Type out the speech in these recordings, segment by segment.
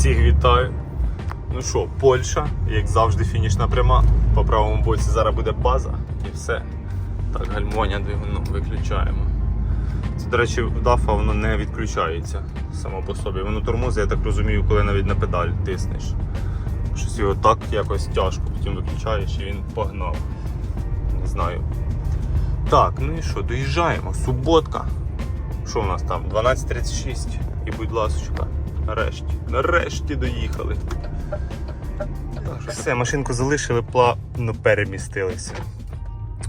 Всіх вітаю. Ну що, Польща, як завжди, фінішна пряма. По правому боці зараз буде база і все. Так, гальмоня двигуну виключаємо. Це, до речі, дафа воно не відключається само по собі. Воно тормозить, я так розумію, коли навіть на педаль тиснеш. Щось його так якось тяжко, потім виключаєш і він погнав. Не знаю. Так, ну і що, доїжджаємо. Суботка. Що у нас там? 12.36. І будь ласочка, нарешті. Нарешті доїхали. Все, машинку залишили, плавно перемістилися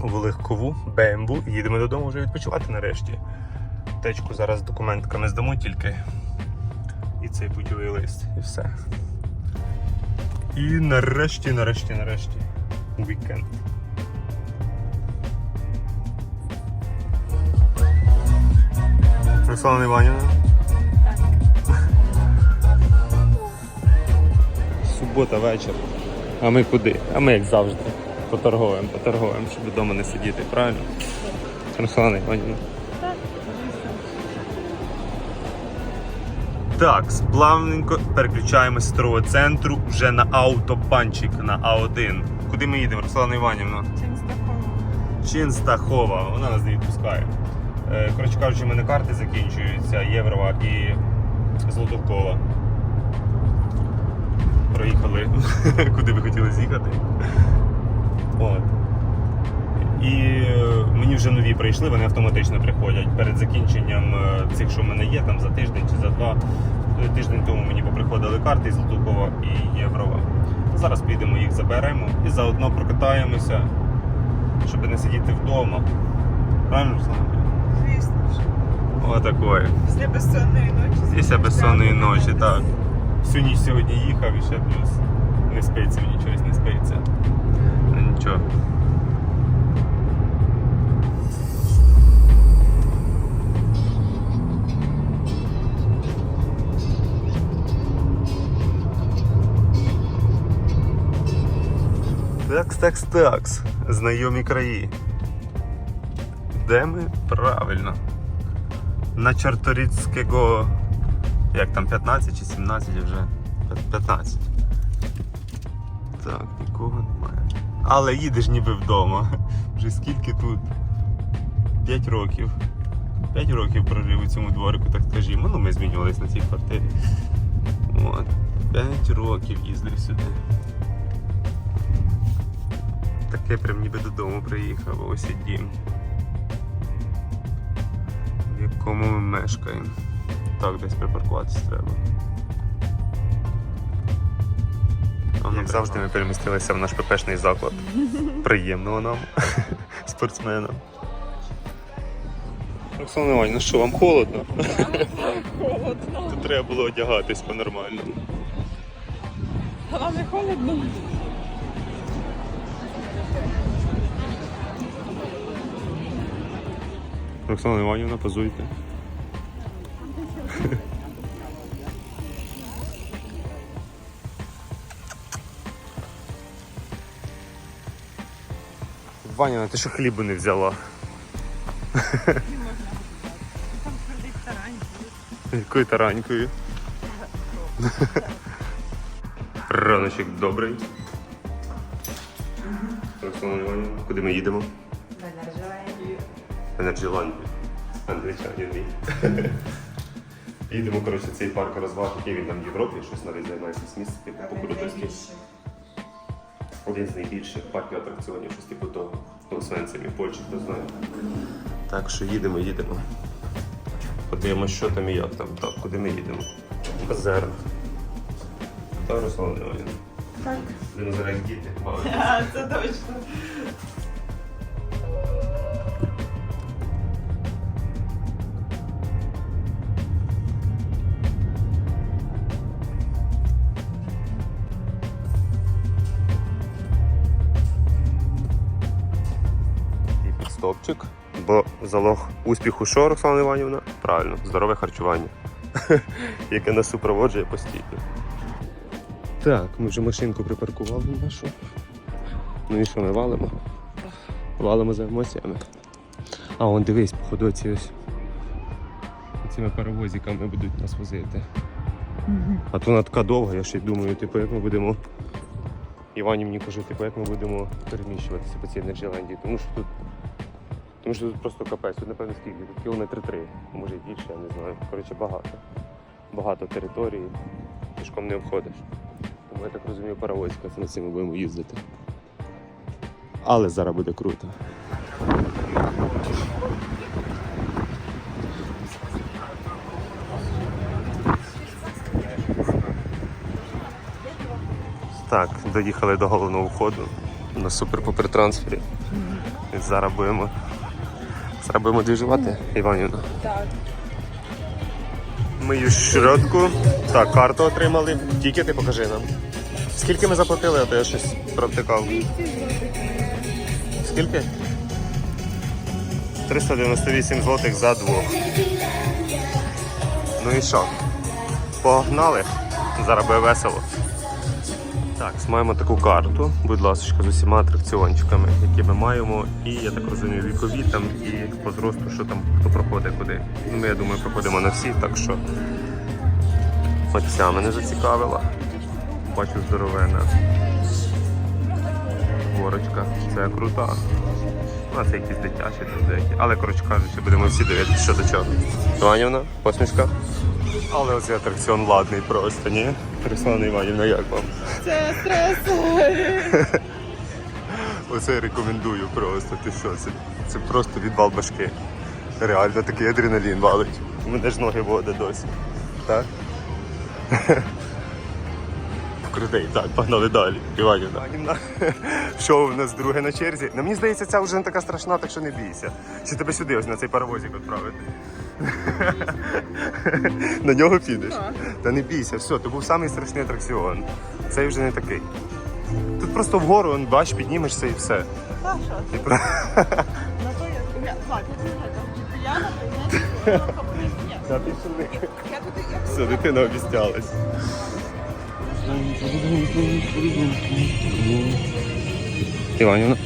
в легкову БМВ. Їдемо додому вже відпочивати нарешті. Течку зараз з документками здамо тільки. І цей путьовий лист. І все. І нарешті, нарешті, нарешті. Вікенд. Руслана Іванівна. Субота вечір. А ми куди? А ми як завжди. Поторгуємо, поторгуємо, щоб вдома не сидіти, правильно? Руслана Іванівна. Так, плавненько переключаємося з старого центру вже на автобанчик на А1. Куди ми їдемо, Руслана Іванівна? Чинстахова, вона нас не відпускає. Е, Коротше кажучи, в мене карти закінчуються Єврова і Золотовкова. Проїхали куди ви хотіли з'їхати. От. І е, мені вже нові прийшли, вони автоматично приходять перед закінченням е, цих, що в мене є, там за тиждень чи за два. Е, Тиждень тому мені поприходили карти із Золотукова і Єврова. Зараз підемо їх заберемо і заодно прокатаємося, щоб не сидіти вдома. Правильно, Руслан? Звісно. Отакої. Після безсонної ночі. Після безсонної ночі, так. Всю ніч сьогодні їхав і ще плюс. Не спиться мені щось, не спиться. Ну нічого. Такс, такс, такс. Знайомі краї. Де ми? Правильно. На Чарторіцького. Як там 15 чи 17 вже? 15. Так, нікого немає. Але їдеш ніби вдома. Вже скільки тут? 5 років. 5 років прожив у цьому дворику, так скажімо. Ну, ми змінювалися на цій квартирі. От. 5 років їздив сюди. Таке прям ніби додому приїхав, ось і дім. В якому ми мешкаємо. Так, десь припаркуватися треба. Як завжди ми перемістилися в наш ППшний заклад. Приємного нам, спортсменам. Оксана Іванівна, ну що, вам холодно? Холодно. Тут треба було одягатись по-нормальному. А вам не холодно? Оксана Іванівна, позуйте. Ваня, ти що хлібу не взяла? Якою таранькою? Раночок добрий. Іванівна, куди ми їдемо? В Енерджіландію. Англічанин мій. Їдемо, коротше, цей парк розваг, який він там в Європі, щось навіть займає якесь місце, типу по крутості. Один з найбільших парків атракціонів, щось типу того. То в Польщі, хто знає. Так що їдемо, їдемо. Подивимось, що там і як там. Так, куди ми їдемо? Озера. Та Руслан Іванівна. Так. Ви на діти. А, це точно. І. Бо залог успіху що, Руслана Іванівна? Правильно, здорове харчування, яке нас супроводжує постійно. Так, ми вже машинку припаркували нашу. Ну і що ми валимо? Валимо за емоціями. А, он дивись, походу, ці ось цими паровозиками будуть нас возити. А то вона така довга, я ще й думаю, типу, як ми будемо. Івані мені каже, типу, як ми будемо переміщуватися по цій Енерджілендії. Тому що тут. Тому що тут просто капець, тут напевно скільки, тут кілометри три, може і більше, я не знаю. Коротше, багато. Багато території, пішком не обходиш. Тому я так розумію, паровозика це на цим будемо їздити. Але зараз буде круто. Так, доїхали до головного входу на суперпопертрансфері. І зараз будемо. Зараз будемо двіжувати, Іванівна. Так. Мию щотку. Так, карту отримали. Тікети покажи нам. Скільки ми заплатили, а то я щось провтикав. Скільки? 398 злотих за двох. Ну і що? Погнали. Зараз буде весело. Так, маємо таку карту, будь ласка, з усіма атракціончиками, які ми маємо. І я так розумію, вікові там і по зросту, що там хто проходить куди. Ну, ми, я думаю, проходимо на всі, так що оця мене зацікавила. Бачу здоровена. Горочка, це крута. Ну, а це якісь дитячі там деякі. Але, коротше кажучи, будемо всі дивитися, що до чого. Іванівна, посмішка. Але оцей атракціон ладний просто, ні? Руслана Іванівна, як вам? Це стресово. Оце я рекомендую просто. Ти що? Це, це просто відвал башки. Реально такий адреналін валить. У мене ж ноги вода досі. Так? Крутий, так, погнали далі. Іванівна. Іванівна. Що у нас друге на черзі? Ну, мені здається, ця вже не така страшна, так що не бійся. Чи тебе сюди ось на цей паровозик відправити? на нього підеш? Так. Та не бійся, все, це був самий страшний атракціон. Цей вже не такий. Тут просто вгору, он, бач, піднімешся і все. Та що? І про- На то я... Я... Влад, я тут там п'яна, то я Ні. Та пішли. Я тут... Я Все, дитина обіцялась. Іванівна.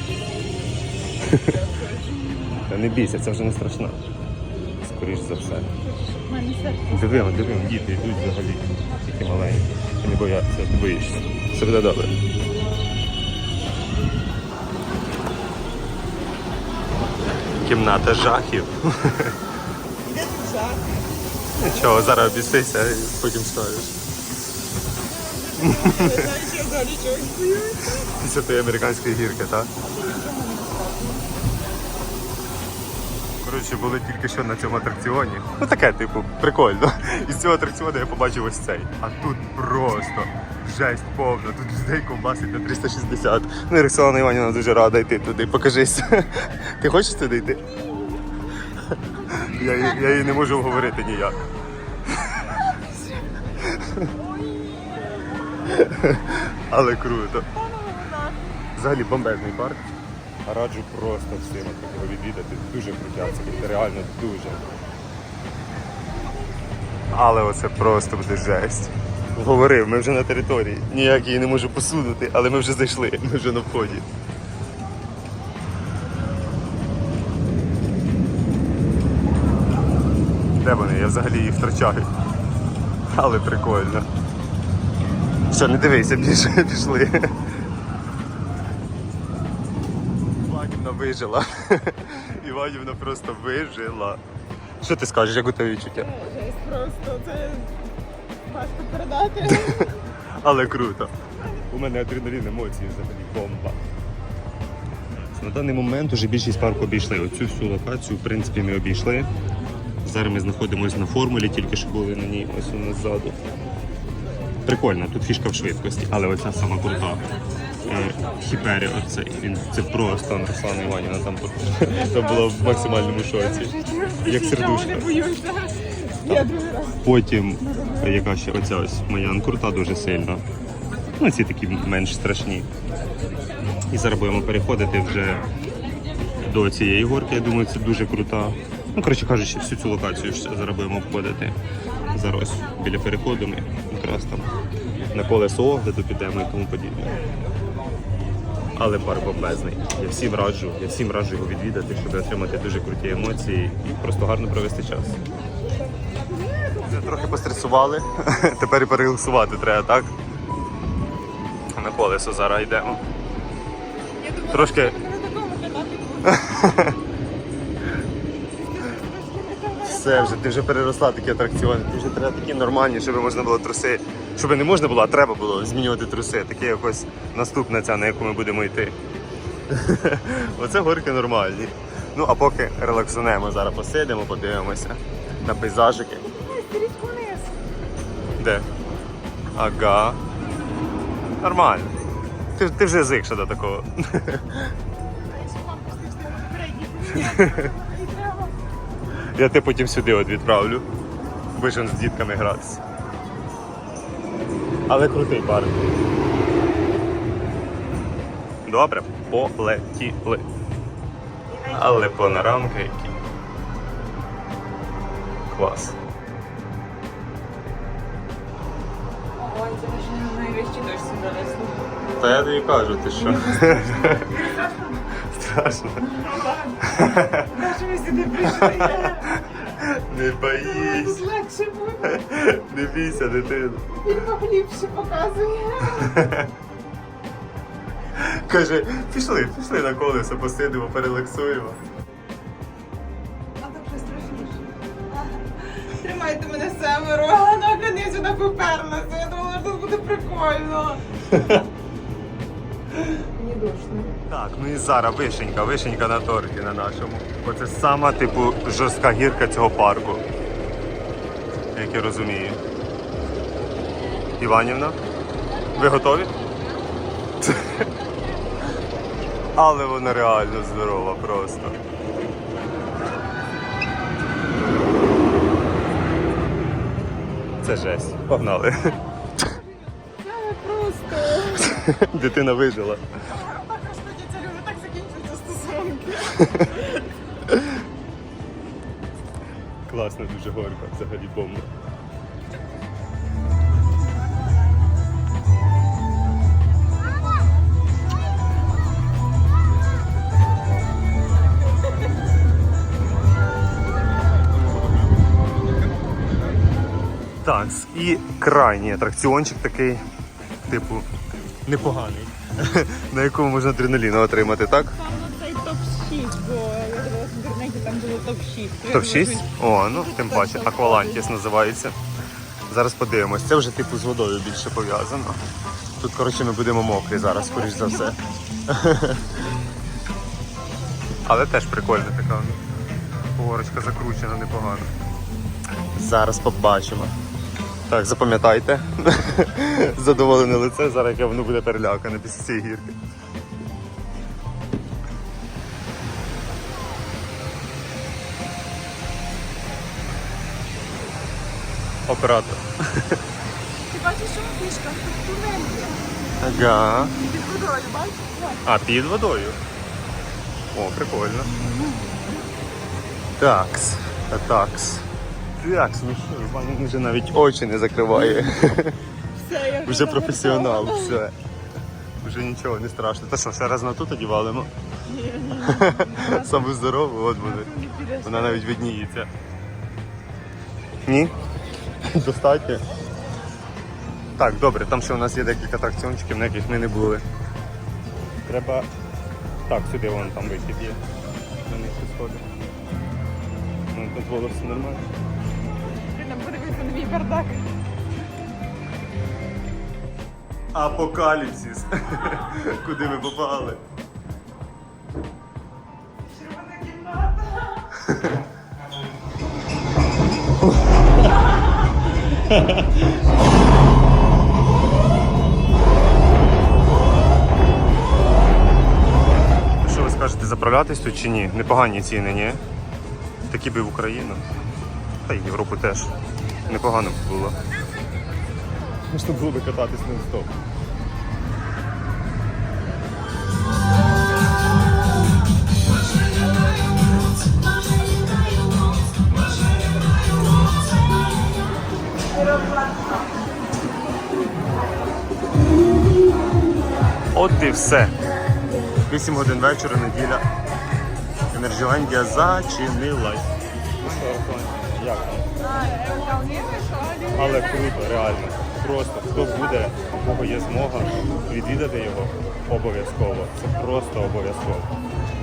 Та не бійся, це вже не страшно. Скоріш за все. Дивимо, дивимо, діти йдуть взагалі. Тільки маленькі. Ти не бояться, ти боїшся. Все буде добре. Кімната жахів. Нічого, зараз обіцяйся і потім скажеш. Я знаю, що я далі чогось боюсь. Після тієї американської гірки, так? Коротше, були тільки що на цьому атракціоні. Ну таке, типу, прикольно. Із цього атракціону я побачив ось цей. А тут просто жесть повна. Тут людей ковбасить на 360. Ну і Роксолана Іванівна дуже рада йти туди. Покажись. Ти хочеш туди йти? Я, я їй не можу вговорити ніяк. Але круто. Взагалі бомбезний парк. Раджу просто всім його відвідати. Дуже крутяться, це реально дуже. Але оце просто буде жесть. Говорив, ми вже на території. Ніяк її не можу посунути, але ми вже зайшли, ми вже на вході. Де вони? Я взагалі їх втрачаю. Але прикольно. Все, не дивися, більше пішли. Іванівна вижила. Іванівна просто вижила. Що ти скажеш, як у тебе відчуття? Жесть просто. Це важко передати. Але круто. У мене адреналін емоції взагалі бомба. На даний момент уже більшість парку обійшли. Оцю всю локацію, в принципі, ми обійшли. Зараз ми знаходимося на формулі, тільки що були на ній ось у нас ззаду. Прикольно, тут фішка в швидкості, але оця сама крута. Е, Хіпері, оцей, він це просто Руслана Іванівна там, там була в максимальному шоці. Як сердушка. Потім е, яка ще оця ось моя крута дуже сильно. Ну, ці такі менш страшні. І зараз будемо переходити вже до цієї горки. Я думаю, це дуже крута. Ну, коротше кажучи, всю цю локацію зараз будемо обходити. Зараз біля переходу ми якраз там на колесо огляду підемо і тому подібне. Але парк бомбезний. Я всім раджу, я всім раджу його відвідати, щоб отримати дуже круті емоції і просто гарно провести час. трохи постресували. Тепер і перерелаксувати треба, так? На колесо зараз йдемо. Трошки- що на такому катати буду. Все, вже ти вже переросла такі атракціони. Ти вже треба такі нормальні, щоб можна було труси. Щоб не можна було, а треба було змінювати труси. Таке якось наступна ця, на яку ми будемо йти. Оце горки нормальні. Ну а поки релаксунемо, зараз посидимо, подивимося на пейзажики. Де? Ага. Нормально. Ти, ти вже звикша до такого. Я тебе потім сюди от відправлю. Он з дітками гратися. Але крутий парк. Добре, полетіли. Але панорамки які. Клас. Ой, це вже найвищий дощ сюди. Та я тобі кажу, ти що? Страшно. Нащо ми сюди прийшли? Не боїсь. Легше буде. Не бійся, дитина. Фільмах ліпше показує. Каже, пішли, пішли на колесо, посидимо, перелаксуємо. А так вже страшніше. Тримайте мене семеро, а наконець сюди поперлася. Я думала, що тут буде прикольно. Мені. Так, ну і зараз вишенька, вишенька на торті на нашому. Оце сама, типу, жорстка гірка цього парку. Як я розумію. Іванівна, ви готові? Але вона реально здорова просто. Це жесть. Погнали. Дитина вижила. Класна дуже горка, взагалі бомба. Так, і крайній атракціончик такий, типу, непоганий, на якому можна адреналіну отримати, так? Топ-6. Топ-6? О, ну тим паче, Аквалантіс називається. Зараз подивимось. Це вже типу з водою більше пов'язано. Тут, коротше, ми будемо мокрі зараз, скоріш за все. Але теж прикольна така. Горочка закручена непогано. Зараз побачимо. Так, запам'ятайте. Задоволене лице, зараз яке воно буде перелякане після цієї гірки. Оператор. Ти бачиш, що фішка? Тут тунель є. Ага. І під водою, бачиш? А, під водою. О, прикольно. Такс. Та такс. Такс, ну що, пані вже навіть очі не закриває. Все, я Вже професіонал, все. Вже нічого не страшно. Та що, ще раз на тут одівалимо? Саме здорову, от буде. Вона навіть видніється. Ні? Достатньо. Так, добре, там ще у нас є декілька атракціончиків, на яких ми не були. Треба. Так, сюди вон там вихід є. На них сходи. Ну, тут було все нормально. Нам подивися на мій бардак. Апокаліпсис. Куди ми попали? Що ви скажете, заправлятись тут чи ні? Непогані ціни, ні? Такі би в Україну. Та й Європу теж. Непогано б було. Можна було би кататись нон-стоп. От і все. 8 годин вечора, неділя. Енерджілендія зачинилась. Як? Але круто, реально. Просто хто буде, у кого є змога відвідати його, обов'язково. Це просто обов'язково.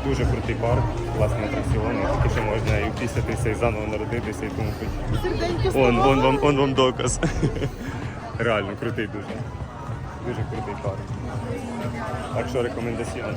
Дуже крутий парк, класні атракціони, тільки що можна і впісятися, і заново народитися і тому подібне. Он, он, он, он вам доказ. Реально крутий дуже. Дуже крутий парк. Так що рекомендаційно.